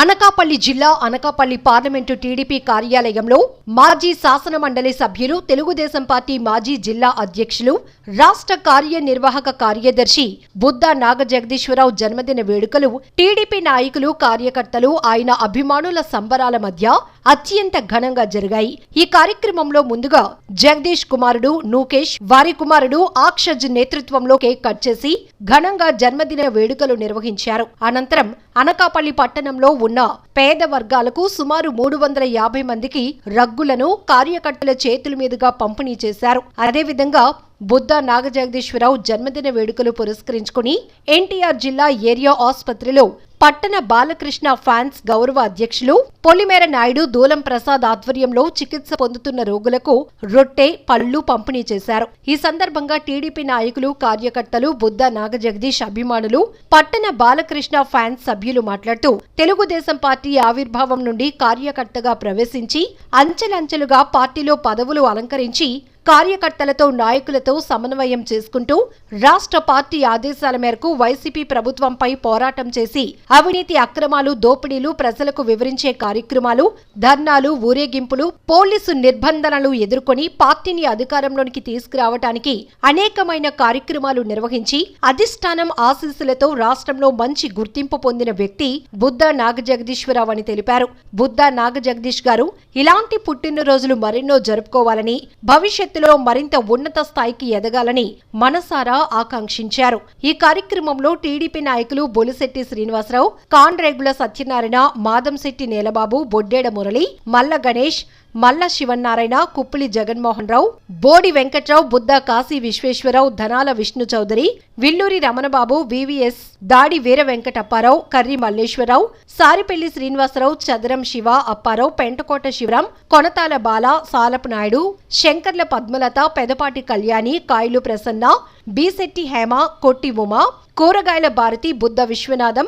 అనకాపల్లి జిల్లా Anakapalli parliament TDP కార్యాలయంలో మాజీ శాసన మండలి సభ్యులు తెలుగుదేశం పార్టీ మాజీ జిల్లా అధ్యక్షులు రాష్ట్ర కార్యనిర్వాహక కార్యదర్శి బుద్ధ నాగజగదీశ్వరరావు జన్మదిన వేడుకలు టీడీపీ నాయకులు కార్యకర్తలు ఆయన అభిమానుల సంబరాల మధ్య అత్యంత ఘనంగా జరిగాయి. ఈ కార్యక్రమంలో ముందుగా జగదీష్ కుమారుడు నూకేష్ వారి కుమారుడు ఆక్షజ్ నేతృత్వంలో కేక్ కట్ చేసి ఘనంగా జన్మదిన వేడుకలు నిర్వహించారు. అనంతరం అనకాపల్లి పట్టణంలో ఉన్న పేద వర్గాలకు సుమారు మూడు వందల యాభై మందికి రగ్గులను కార్యకర్తల చేతుల మీదుగా పంపిణీ చేశారు. అదేవిధంగా బుద్ధ నాగజగదీశ్వరరావు జన్మదిన వేడుకలు పురస్కరించుకుని ఎన్టీఆర్ జిల్లా ఏరియా ఆసుపత్రిలో పట్టణ బాలకృష్ణ ఫ్యాన్స్ గౌరవ అధ్యక్షులు పొలిమేర నాయుడు దూలం ప్రసాద్ ఆధ్వర్యంలో చికిత్స పొందుతున్న రోగులకు రొట్టె పళ్ళు పంపిణీ చేశారు. ఈ సందర్భంగా టీడీపీ నాయకులు కార్యకర్తలు బుద్ధ నాగజగదీష్ అభిమానులు పట్టణ బాలకృష్ణ ఫ్యాన్స్ సభ్యులు మాట్లాడుతూ తెలుగుదేశం పార్టీ ఆవిర్భావం నుండి కార్యకర్తగా ప్రవేశించి అంచెలంచెలుగా పార్టీలో పదవులు అలంకరించి కార్యకర్తలతో నాయకులతో సమన్వయం చేసుకుంటూ రాష్ట్ర పార్టీ ఆదేశాల మేరకు వైసీపీ ప్రభుత్వంపై పోరాటం చేసి అవినీతి అక్రమాలు దోపిడీలు ప్రజలకు వివరించే కార్యక్రమాలు ధర్నాలు ఊరేగింపులు పోలీసు నిర్బంధనలు ఎదుర్కొని పార్టీని అధికారంలోనికి తీసుకురావటానికి అనేకమైన కార్యక్రమాలు నిర్వహించి అధిష్టానం ఆశీస్సులతో రాష్ట్రంలో మంచి గుర్తింపు పొందిన వ్యక్తి బుద్ధ నాగజగదీశ్వరరావు అని తెలిపారు. బుద్ధ నాగజగదీష్ గారు ఇలాంటి పుట్టినరోజులు మరెన్నో జరుపుకోవాలని భవిష్యత్ భవిష్యత్తులో మరింత ఉన్నత స్థాయికి ఎదగాలని మనసారా ఆకాంక్షించారు. ఈ కార్యక్రమంలో టీడీపీ నాయకులు బొలిశెట్టి శ్రీనివాసరావు కాన్రేగుల సత్యనారాయణ మాదంశెట్టి నేలబాబు బొడ్డేడ మురళి మల్ల గణేష్ మల్ల శివన్నారాయణ కుప్పిలి జగన్మోహన్ రావు బోడి వెంకట్రావు బుద్ధ కాశీ విశ్వేశ్వరరావు ధనాల విష్ణు చౌదరి విల్లూరి రమణబాబు వివిఎస్ దాడి వీర వెంకటప్పారావు కర్రి మల్లేశ్వరరావు సారిపెల్లి శ్రీనివాసరావు చదరం శివ అప్పారావు పెంటకోట శివరాం కొనతాల బాల సాలపు నాయుడు శంకర్ల పద్మలత పెదపాటి కళ్యాణి కాయలు ప్రసన్న బీశెట్టి హేమ కొట్టి ఉమ కూరగాయల భారతి బుద్ధ విశ్వనాథం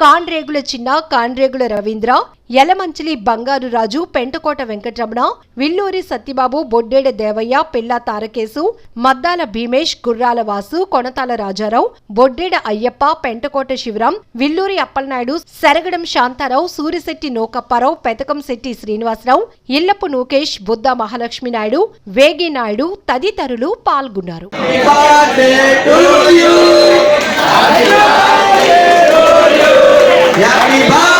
కాన్రేగుల చిన్న కాన్రేగుల రవీంద్ర యలమంచిలి బంగారు రాజు పెంటకోట వెంకటరమణ విల్లూరి సత్యబాబు బొడ్డేడ దేవయ్య పిల్లా తారకేసు మద్దాల భీమేష్ గుర్రాల వాసు కొనతాల రాజారావు బొడ్డేడ అయ్యప్ప పెంటకోట శివరాం విల్లూరి అప్పలనాయుడు శరగడం శాంతారావు సూరిశెట్టి నోకప్పారావు పెతకం శెట్టి శ్రీనివాసరావు ఇల్లపు నూకేష్ బుద్ధ మహాలక్ష్మి నాయుడు వేగి నాయుడు తదితరులు పాల్గొన్నారు. Happy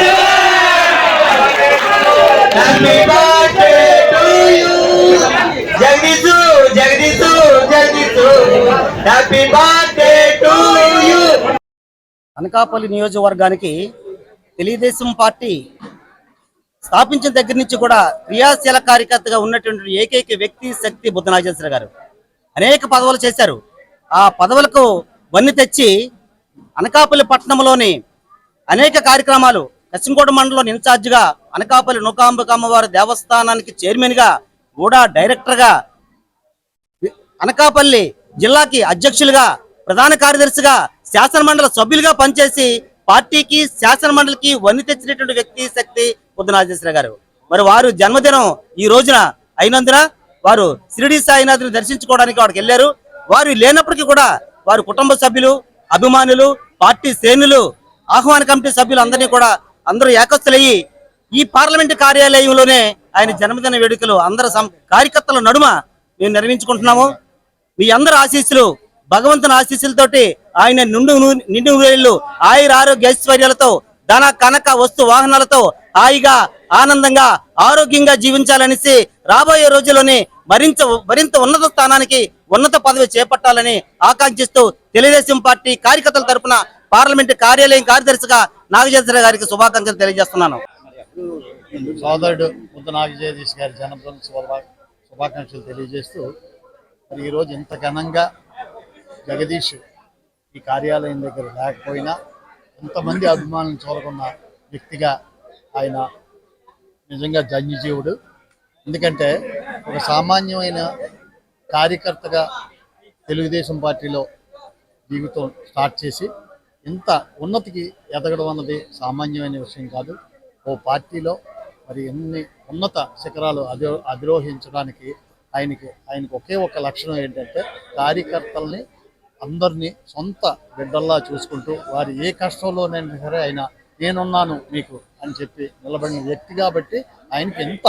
అనకాపల్లి నియోజకవర్గానికి తెలుగుదేశం పార్టీ స్థాపించిన దగ్గర నుంచి కూడా క్రియాశీల కార్యకర్తగా ఉన్నటువంటి ఏకైక వ్యక్తి శక్తి బుద్ధనాగేశ్వర గారు. అనేక పదవులు చేశారు. ఆ పదవులకు వన్ని తెచ్చి అనకాపల్లి పట్టణంలోని అనేక కార్యక్రమాలు కసింకోట మండలం ఇన్ఛార్జిగా అనకాపల్లి నూకాంబిక అమ్మవారి దేవస్థానానికి చైర్మన్గా కూడా డైరెక్టర్గా అనకాపల్లి జిల్లాకి అధ్యక్షులుగా ప్రధాన కార్యదర్శిగా శాసనమండలి సభ్యులుగా పనిచేసి పార్టీకి శాసన మండలికి వన్ని తెచ్చినటువంటి వ్యక్తి శక్తి పొద్దునాజేశ్వర గారు. మరి వారు జన్మదినం ఈ రోజున అయినందున వారు షిరిడి సాయినాథుని దర్శించుకోవడానికి వాడికి వెళ్ళారు. వారు లేనప్పటికీ కూడా వారి కుటుంబ సభ్యులు అభిమానులు పార్టీ శ్రేణులు ఆహ్వాన కమిటీ సభ్యులు అందరినీ కూడా అందరూ ఏకస్తులయ్యి ఈ పార్లమెంట్ కార్యాలయంలోనే ఆయన జన్మదిన వేడుకలు అందరు సం- కార్యకర్తల నడుమ మేము నిర్వహించుకుంటున్నాము. మీ అందరి ఆశీస్సులు భగవంతుని ఆశీస్సులతోటి ఆయన నిండు నిండు వేళ్ళు ఆయుర ఆరోగ్య ఐశ్వర్యాలతో ధన కనక వస్తు వాహనాలతో హాయిగా ఆనందంగా ఆరోగ్యంగా జీవించాలనేసి రాబోయే రోజుల్లోనే మరింత మరింత ఉన్నత స్థానానికి ఉన్నత పదవి చేపట్టాలని ఆకాంక్షిస్తూ తెలుగుదేశం పార్టీ కార్యకర్తల తరపున పార్లమెంటు కార్యాలయం కార్యదర్శిగా నాగజేశ్వర గారికి శుభాకాంక్షలు తెలియజేస్తున్నాను. సోదరుడు ముద్ద నాగజేశ్వర గారి జన్మదిన శుభాకాంక్షలు తెలియజేస్తూ మరి ఈరోజు ఇంత ఘనంగా జగదీష్ ఈ కార్యాలయం దగ్గర లేకపోయినా ఎంతమంది అభిమానులు చూడకున్న వ్యక్తిగా ఆయన నిజంగా జన్యజీవుడు ఎందుకంటే ఒక సామాన్యమైన కార్యకర్తగా తెలుగుదేశం పార్టీలో జీవితం స్టార్ట్ చేసి ఇంత ఉన్నతికి ఎదగడం అన్నది సామాన్యమైన విషయం కాదు. ఓ పార్టీలో మరి ఎన్ని ఉన్నత శిఖరాలు అధి అధిరోహించడానికి ఆయనకి ఆయనకు ఒకే ఒక లక్షణం ఏంటంటే కార్యకర్తల్ని అందరినీ సొంత బిడ్డల్లా చూసుకుంటూ వారి ఏ కష్టంలోనైనా సరే ఆయన నేనున్నాను మీకు అని చెప్పి నిలబడిన వ్యక్తి కాబట్టి ఆయనకి ఎంత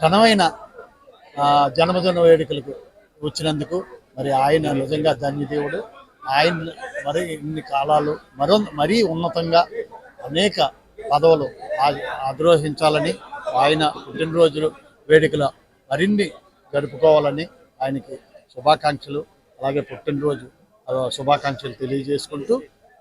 ఘనమైన జన్మదిన వేడుకలకు వచ్చినందుకు మరి ఆయన నిజంగా ధన్యదేవుడు. ఆయన మరి ఇన్ని కాలాలు మరో మరీ ఉన్నతంగా అనేక పదవులు ఆ- ఆయన పుట్టినరోజులు వేడుకలు మరిన్ని జరుపుకోవాలని ఆయనకి శుభాకాంక్షలు అలాగే పుట్టినరోజు శుభాకాంక్షలు తెలియజేసుకుంటూ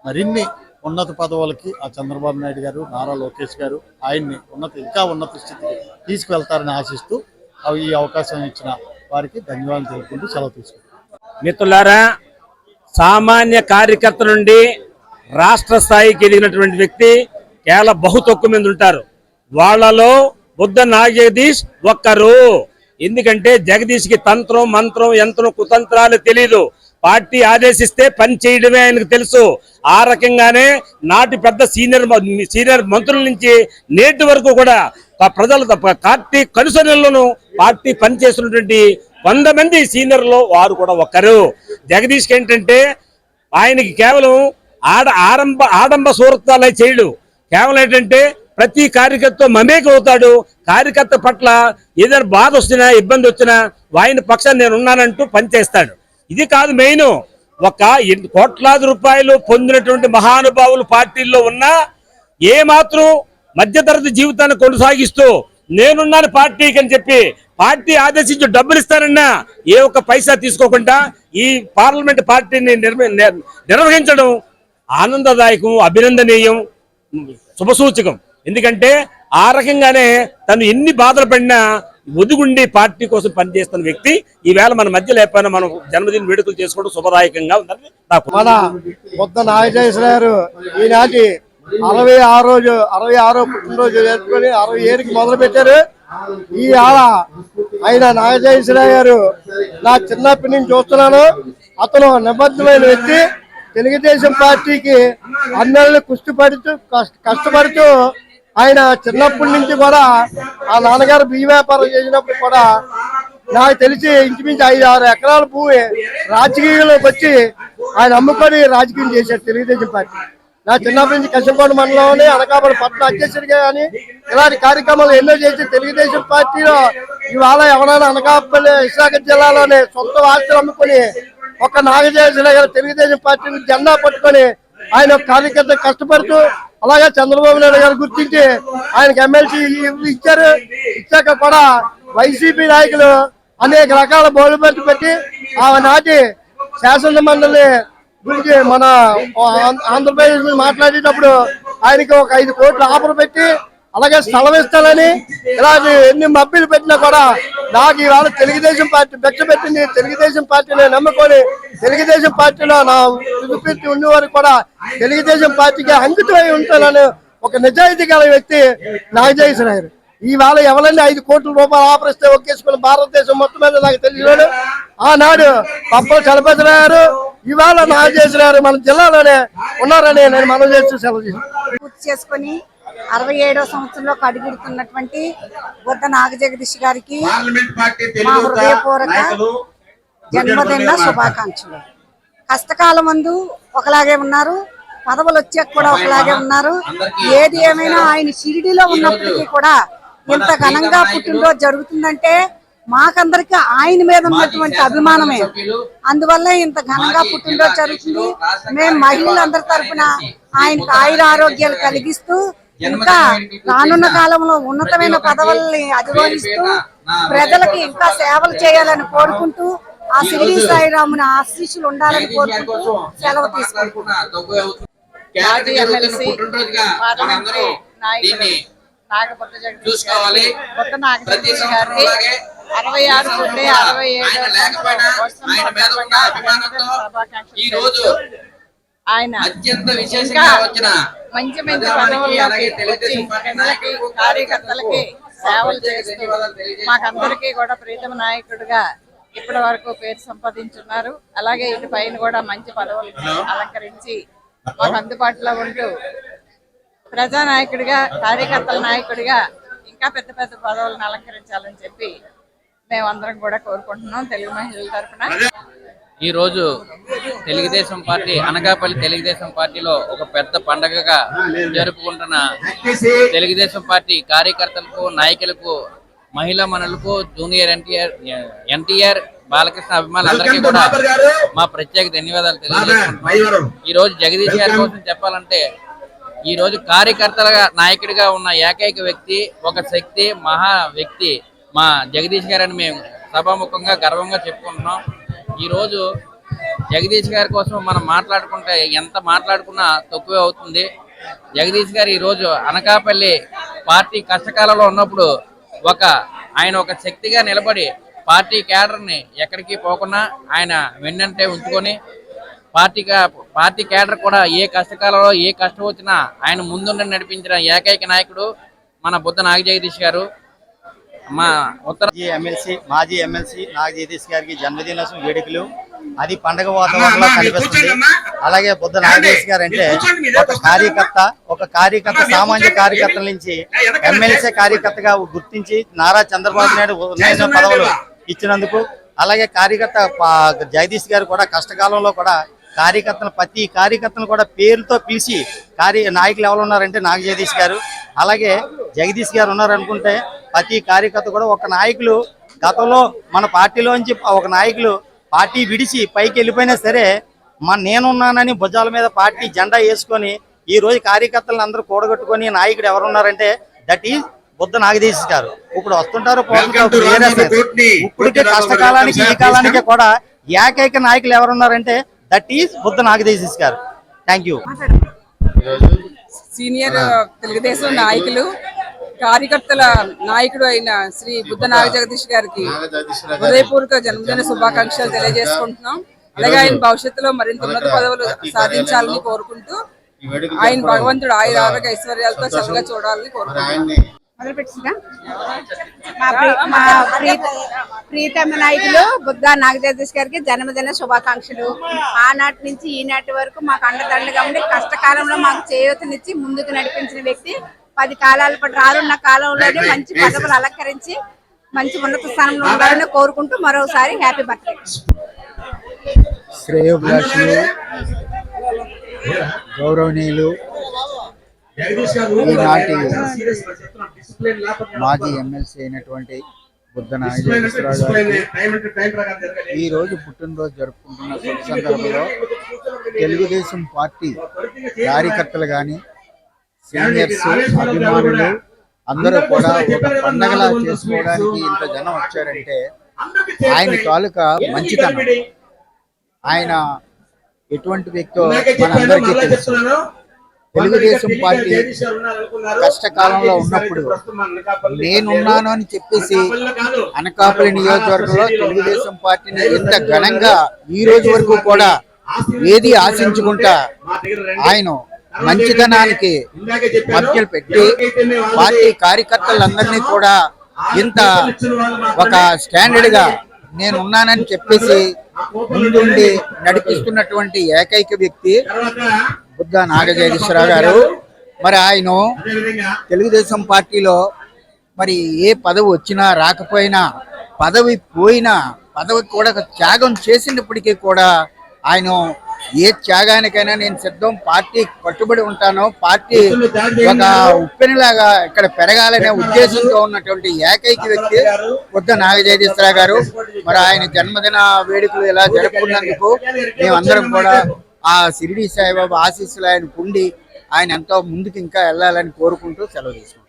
మరిన్ని ఉన్నత పదవులకి ఆ చంద్రబాబు నాయుడు గారు నారా లోకేష్ గారు ఆయన్ని ఉన్నత ఇంకా ఉన్నత స్థితికి తీసుకువెళ్తారని ఆశిస్తూ అవి ఈ అవకాశం ఇచ్చిన వారికి ధన్యవాదాలు తెలుపుకుంటూ సెలవు తీసుకుంటాం మిత్రులారా సామాన్య కార్యకర్త నుండి రాష్ట్ర స్థాయికి ఎదిగినటువంటి వ్యక్తి కేవలం బహు తక్కువ మంది ఉంటారు. వాళ్ళలో బుద్ధ నాగేదీష్ ఒక్కరు. ఎందుకంటే జగదీష్కి తంత్రం మంత్రం యంత్రం కుతంత్రాలు తెలీదు. పార్టీ ఆదేశిస్తే పని చేయడమే ఆయనకు తెలుసు. ఆ రకంగానే నాటి పెద్ద సీనియర్ సీనియర్ మంత్రుల నుంచి నేటి వరకు కూడా ప్రజల పార్టీ కనుసనల్లోనూ పార్టీ పనిచేస్తున్నటువంటి వంద మంది సీనియర్లు వారు కూడా ఒకరు జగదీష్కి ఏంటంటే ఆయనకి కేవలం ఆడ ఆరంభ ఆడంబ సూరత్వాలే చేయడు. కేవలం ఏంటంటే ప్రతి కార్యకర్త మమేకవుతాడు కార్యకర్త పట్ల ఏదైనా బాధ వచ్చినా ఇబ్బంది వచ్చినా ఆయన పక్షాన్ని నేను ఉన్నానంటూ పనిచేస్తాడు. ఇది కాదు మెయిన్. ఒక కోట్లాది రూపాయలు పొందినటువంటి మహానుభావులు పార్టీల్లో ఉన్నా ఏమాత్రం మధ్యతరగతి జీవితాన్ని కొనసాగిస్తూ నేనున్నాను పార్టీకి అని చెప్పి పార్టీ ఆదేశించి డబ్బులు ఇస్తానన్నా ఏ ఒక్క పైసా తీసుకోకుండా ఈ పార్లమెంట్ పార్టీని నిర్మ- నిర్వహించడం ఆనందదాయకం అభినందనీయం శుభసూచకం. ఎందుకంటే ఆ రకంగానే తను ఎన్ని బాధలు పడినా ఒదుగుండి పార్టీ కోసం పనిచేస్తున్న వ్యక్తి ఈవేళ మన మధ్య లేకపోయినా మనం జన్మదిన వేడుకలు చేసుకోవడం శుభదాయకంగా ఉందని నాకు మన బుద్ధ ఈనాటి అరవై ఆరు రోజు అరవై ఆరో పుట్టినరోజు జరుపుకొని అరవై ఏడుకి మొదలు పెట్టారు ఈ ఆడ ఆయన నాగజేశ్వర గారు నా చిన్నప్పటి నుంచి చూస్తున్నాను. అతను నిబద్ధమైన వ్యక్తి. తెలుగుదేశం పార్టీకి అన్నెళ్ళు కుస్తీ పడుతూ కష్ట- కష్టపడుతూ ఆయన చిన్నప్పటి నుంచి కూడా ఆ నాన్నగారు బియ్య వ్యాపారం చేసినప్పుడు కూడా నాకు తెలిసి ఇంచుమించు ఐదు ఆరు ఎకరాల భూమి రాజకీయంలోకి వచ్చి ఆయన అమ్ముకొని రాజకీయం చేశారు తెలుగుదేశం పార్టీ. నా చిన్నప్పటి నుంచి కశంకోట మండలంలోని అనకాపల్లి పట్టణ అధ్యక్షుడిగా కానీ ఇలాంటి కార్యక్రమాలు ఎన్నో చేసి తెలుగుదేశం పార్టీలో ఇవాళ ఎవరైనా అనకాపల్లి విశాఖ జిల్లాలోనే సొంత ఆస్తులు అమ్ముకొని ఒక నాగజేశ్వర గారు తెలుగుదేశం పార్టీని జెండా పట్టుకొని ఆయన కార్యకర్త కష్టపడుతూ అలాగే చంద్రబాబు నాయుడు గారు గుర్తించి ఆయనకు ఎమ్మెల్సీ ఇచ్చారు. ఇచ్చాక కూడా వైసీపీ నాయకులు అనేక రకాల బోర్డు పెట్టి ఆనాటి శాసన మండలి గురించి మన ఆంధ్రప్రదేశ్ మాట్లాడేటప్పుడు ఆయనకి ఒక ఐదు కోట్లు ఆఫర్ పెట్టి అలాగే స్థలం ఇస్తానని ఇలాంటి ఎన్ని మబ్బీలు పెట్టినా కూడా నాకు ఇవాళ తెలుగుదేశం పార్టీ భిక్ష పెట్టింది. తెలుగుదేశం పార్టీని నమ్ముకొని తెలుగుదేశం పార్టీలో నా తుదిపెట్టి ఉండే వారు కూడా తెలుగుదేశం పార్టీకి అంకితమై ఉంటానని ఒక నిజాయితీ గల వ్యక్తి నాగజయేశ్వర గారు ఇవాళ ఎవరైనా ఐదు కోట్ల రూపాయలు ఆపరిస్తే ఒకేసుకుని భారతదేశం మొత్తం మీద నాకు తెలియదు ఆనాడు పప్పల చలపతిరావు గారు ఇవాళ నాగజయేశ్వర గారు మన జిల్లాలోనే ఉన్నారని నేను మనం చేస్తూ సెలవు చేసుకుని చేసుకొని అరవై ఏడో సంవత్సరంలో అడుగుడుతున్నటువంటి బుద్ధ నాగజగదీష్ గారికి మా హృదయపూర్వక జన్మదిన శుభాకాంక్షలు. కష్టకాలం ముందు ఒకలాగే ఉన్నారు పదవులు వచ్చాక కూడా ఒకలాగే ఉన్నారు. ఏది ఏమైనా ఆయన షిరిడిలో ఉన్నప్పటికీ కూడా ఇంత ఘనంగా పుట్టినరోజు జరుగుతుందంటే మాకందరికి ఆయన మీద ఉన్నటువంటి అభిమానమే. అందువల్ల ఇంత ఘనంగా పుట్టినరోజు జరుగుతుంది. మేము మహిళలందరి తరపున ఆయనకు ఆయుర ఆరోగ్యాలు కలిగిస్తూ ఇంకా రానున్న కాలంలో ఉన్నతమైన పదవుల్ని అధిరోహిస్తూ ప్రజలకి ఇంకా సేవలు చేయాలని కోరుకుంటూ ఆ శిరిడి సాయిరాముని ఆశీస్సులు ఉండాలని కోరుకుంటూ సెలవు తీసుకుంటున్నాం మాజీ ఎమ్మెల్సీ పార్లమెంటరీ నాయకుడు నాగపట్ట జగదీష్ చూసుకోవాలి. కొత్త నాగజగదీష్ ప్రతి గారికి సంవత్సరం అలాగే అరవై ఆరు పుట్టి అరవై ఏడు లేకపోయినా ఆయన. అత్యంత విశేషంగా వచ్చిన మంచి మంచి కార్యకర్తలకి సేవలు చేస్తూ. మాకందరికీ కూడా ప్రీతమ నాయకుడిగా ఇప్పటి వరకు పేరు సంపాదించున్నారు. అలాగే ఇటు పైన కూడా మంచి పదవులు అలంకరించి మాకు అందుబాటులో ఉంటూ ప్రజానాయకుడిగా కార్యకర్తల నాయకుడిగా ఇంకా పెద్ద పెద్ద పదవులను అలంకరించాలని చెప్పి మేమందరం కూడా కోరుకుంటున్నాం. తెలుగు మహిళల తరఫున. ఈ రోజు తెలుగుదేశం పార్టీ అనకాపల్లి తెలుగుదేశం పార్టీలో ఒక పెద్ద పండగగా జరుపుకుంటున్న తెలుగుదేశం పార్టీ కార్యకర్తలకు నాయకులకు మహిళా మనులకు జూనియర్ ఎన్టీఆర్ ఎన్టీఆర్ బాలకృష్ణ అభిమానులందరికీ కూడా మా ప్రత్యేక ధన్యవాదాలు తెలియజేసుకుంటున్నాం ఈ రోజు జగదీష్ గారి కోసం చెప్పాలంటే ఈ రోజు కార్యకర్తలుగా నాయకుడిగా ఉన్న ఏకైక వ్యక్తి ఒక శక్తి మహా వ్యక్తి మా జగదీష్ గారని మేము సభాముఖంగా గర్వంగా చెప్పుకుంటున్నాం. ఈ రోజు జగదీష్ గారి కోసం మనం మాట్లాడుకుంటే ఎంత మాట్లాడుకున్నా తక్కువే అవుతుంది. జగదీష్ గారు ఈ రోజు అనకాపల్లి పార్టీ కష్టకాలంలో ఉన్నప్పుడు ఒక ఆయన ఒక శక్తిగా నిలబడి పార్టీ క్యాడర్ని ఎక్కడికి పోకుండా ఆయన వెన్నంటే ఉంచుకొని పార్టీ కా- పార్టీ క్యాడర్ కూడా ఏ కష్టకాలంలో ఏ కష్టం వచ్చినా ఆయన ముందుండి నడిపించిన ఏకైక నాయకుడు మన బుద్ధ నాగ జగదీష్ గారు. మా ఉత్తర మాజీ ఎమ్మెల్సీ మాజీ ఎమ్మెల్సీ నాగ జగదీష్ గారికి జన్మదిన వేడుకలు అది పండగ వాతావరణంలో కనిపిస్తుంది. అలాగే బుద్ధ నాగేష్ గారు అంటే ఒక కార్యకర్త ఒక కార్యకర్త సామాన్య కార్యకర్తల నుంచి ఎమ్మెల్సీ కార్యకర్తగా గుర్తించి నారా చంద్రబాబు నాయుడు ఉన్నత పదవులు ఇచ్చినందుకు అలాగే కార్యకర్త జగదీష్ గారు కూడా కష్టకాలంలో కూడా కార్యకర్తలు ప్రతి కార్యకర్తలు కూడా పేరుతో పిలిచి కార్య నాయకులు ఎవరు ఉన్నారంటే నాగ జగదీష్ గారు. అలాగే జగదీష్ గారు ఉన్నారనుకుంటే ప్రతి కార్యకర్త కూడా ఒక నాయకులు గతంలో మన పార్టీలోంచి ఒక నాయకులు పార్టీ విడిచి పైకి వెళ్ళిపోయినా సరే మన నేనున్నానని భుజాల మీద పార్టీ జెండా వేసుకొని ఈ రోజు కార్యకర్తలను అందరూ కూడగట్టుకొని నాయకుడు ఎవరున్నారంటే దట్ ఈజ్ బుద్ధ నాగదీష్ గారు. ఇప్పుడు వస్తుంటారు ఇప్పటికే కష్టకాలానికి ఈ కాలానికి కూడా ఏకైక నాయకులు ఎవరున్నారంటే that is Buddha Nagadeesh garu. Thank you senior Telugu Desam నాయకులు కార్యకర్తల నాయకుడు అయిన శ్రీ బుద్ధ నాగ జగదీష్ గారికి హృదయపూర్వక జన్మదిన శుభాకాంక్షలు తెలియజేసుకుంటున్నాం. అలాగే ఆయన భవిష్యత్తులో మరింత ఉన్నత పదవులు సాధించాలని కోరుకుంటూ ఆయన భగవంతుడు ఆయన ఆరోగ్య ఐశ్వర్యాలతో చల్లగా చూడాలని కోరుకుంటున్నాం. మొదలుపెట్టిందా? మా మా ప్రీత ప్రీతమ నాయకులు బుద్ధ నాగజగదీష్ గారికి జన్మదిన శుభాకాంక్షలు. ఆనాటి నుంచి ఈనాటి వరకు మాకు అండదండగా ఉండి కష్టకాలంలో మాకు చేయూతనిచ్చి ముందుకు నడిపించిన వ్యక్తి. పది కాలాల పాటు రానున్న కాలంలోనే మంచి పదవులు అలంకరించి మంచి ఉన్నత స్థానంలో ఉండాలని కోరుకుంటూ మరోసారి హ్యాపీ బర్త్డే. శ్రేయోభిలాషులు గౌరవనీయులు ఈనాటి మాజీ ఎమ్మెల్సీ అయినటువంటి బుద్ధ నాగేశ్వరరావు గారికి ఈ రోజు పుట్టినరోజు జరుపుకుంటున్న సందర్భంలో తెలుగుదేశం పార్టీ కార్యకర్తలు కానీ సీనియర్స్ అభిమానులు అందరూ కూడా ఒక పండగలా చేసుకోవడానికి ఇంత జనం వచ్చారంటే ఆయన తాలూకా మంచితనం ఆయన ఎటువంటి వ్యక్తో మనందరికీ తెలుసు. తెలుగుదేశం పార్టీ కష్టకాలంలో ఉన్నప్పుడు నేనున్నాను అని చెప్పేసి అనకాపల్లి నియోజకవర్గంలో తెలుగుదేశం పార్టీని ఇంత ఘనంగా ఈ రోజు వరకు కూడా ఏది ఆశించుకుంటా ఆయన మంచితనానికి మధ్యలు పెట్టి పార్టీ కార్యకర్తలందరినీ కూడా ఇంత ఒక స్టాండర్డ్గా నేను ఉన్నానని చెప్పేసి ముందుండి నడిపిస్తున్నటువంటి ఏకైక వ్యక్తి బుద్ధ నాగజగదీశ్వరరావు గారు. మరి ఆయన తెలుగుదేశం పార్టీలో మరి ఏ పదవి వచ్చినా రాకపోయినా పదవి పోయినా పదవి కూడా త్యాగం చేసినప్పటికీ కూడా ఆయన ఏ త్యాగానికైనా నేను సిద్ధం పార్టీ కట్టుబడి ఉంటాను పార్టీ ఒక ఉప్పెనలాగా ఇక్కడ పెరగాలనే ఉద్దేశంతో ఉన్నటువంటి ఏకైక వ్యక్తి బుద్ధ నాగజయదీశ్వర గారు. మరి ఆయన జన్మదిన వేడుకలు ఇలా జరుపుకున్నందుకు మేమందరం కూడా ఆ షిరిడి సాయిబాబా ఆశీస్సులు ఆయన పొంది ఆయన ఎంతో ముందుకు ఇంకా వెళ్ళాలని కోరుకుంటూ సెలవు తీసుకుంటాం